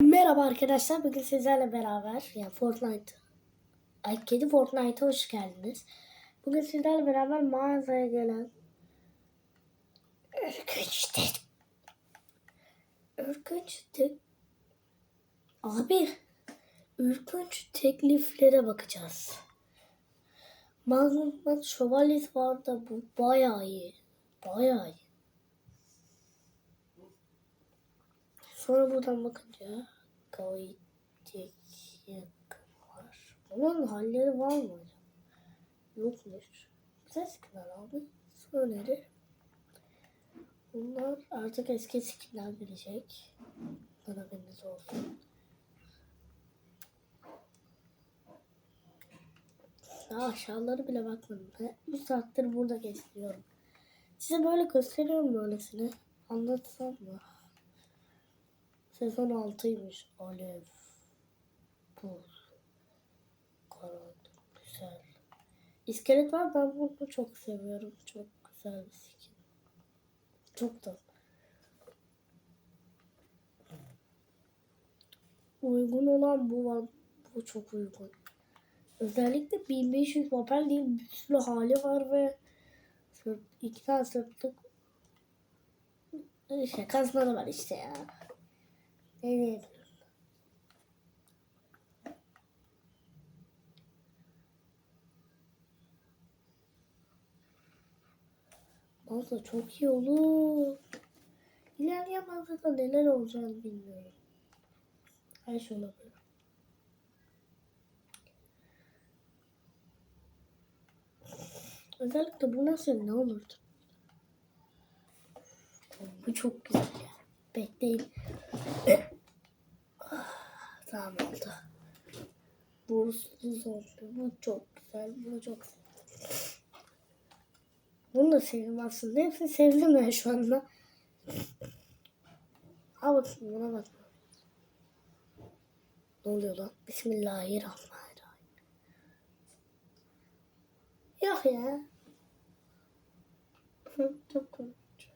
Merhaba arkadaşlar. Bugün sizlerle beraber yani Fortnite Ay kedi Fortnite'a hoş geldiniz. Bugün sizlerle beraber mağazaya gelen ürkünç tek ürkünç tek abi ürkünç tekliflere bakacağız. Mağazada şövalyesi var da bu bayağı iyi. Bayağı iyi. Sonra buradan bakınca yakın var. Bunun halleri var mı acaba? Yokmuş. Güzel skinler abi. Söyleri. Bunlar artık eski skinler gelecek. Bana haberiniz olsun. Daha aşağıları bile bakmadım. Ben bir saattir burada geçiriyorum. Size böyle gösteriyorum böylesine. Anlatsam mı? Sezon 6'ymış. Alev. Buz. Karanlık. Güzel. İskelet var. Ben bunu çok seviyorum. Çok güzel bir skin. Çok da. Uygun olan bu var. Bu çok uygun. Özellikle 1500 papel diye bir sürü hali var ve iki tane sırtlık işte kazmalı var işte ya. Evet. Mağaza çok iyi olur. İlerleyen mağazada neler olacağını bilmiyorum. Her şey olabilir. Özellikle bu nasıl ne olurdu? Bu çok güzel ya. Bekleyin. Tamam oldu. Bursuz oldu. Bu çok güzel. Bunu çok. Bunu da sevdim aslında. Hepsini sevdim ben şu anda. Ha bakayım buna bak. Ne oluyor lan? Bismillahirrahmanirrahim. Yok ya. çok korkunç.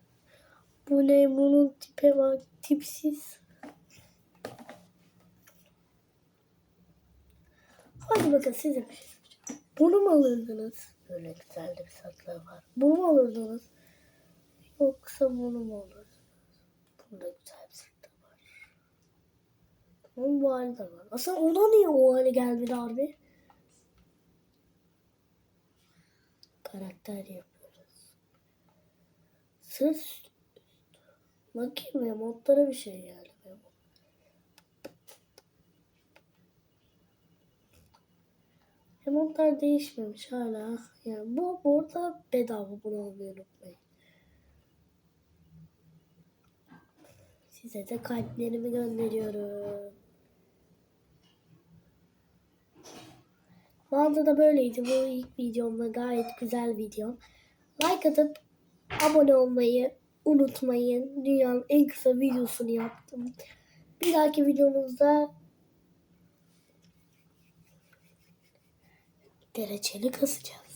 Bu ne? Bunun tipe bak. Tipsiz. Hadi bakın soracağım. Bunu mu alırdınız? Böyle güzel de bir satlar var. Bunu mu alırdınız? Yoksa bunu mu alırdınız? Bunda güzel bir satlar var. Bunun bu hali de var. Aslında ona niye o hale gelmedi abi? Karakter yapıyoruz. Sırf Bakayım ya modlara bir şey geldi. Remontlar değişmemiş hala. Yani bu burada bedava bunu almayı unutmayın. Size de kalplerimi gönderiyorum. Mağazada böyleydi. Bu ilk videomda gayet güzel videom. Like atıp abone olmayı unutmayın. Dünyanın en kısa videosunu yaptım. Bir dahaki videomuzda dereceli kasacağım.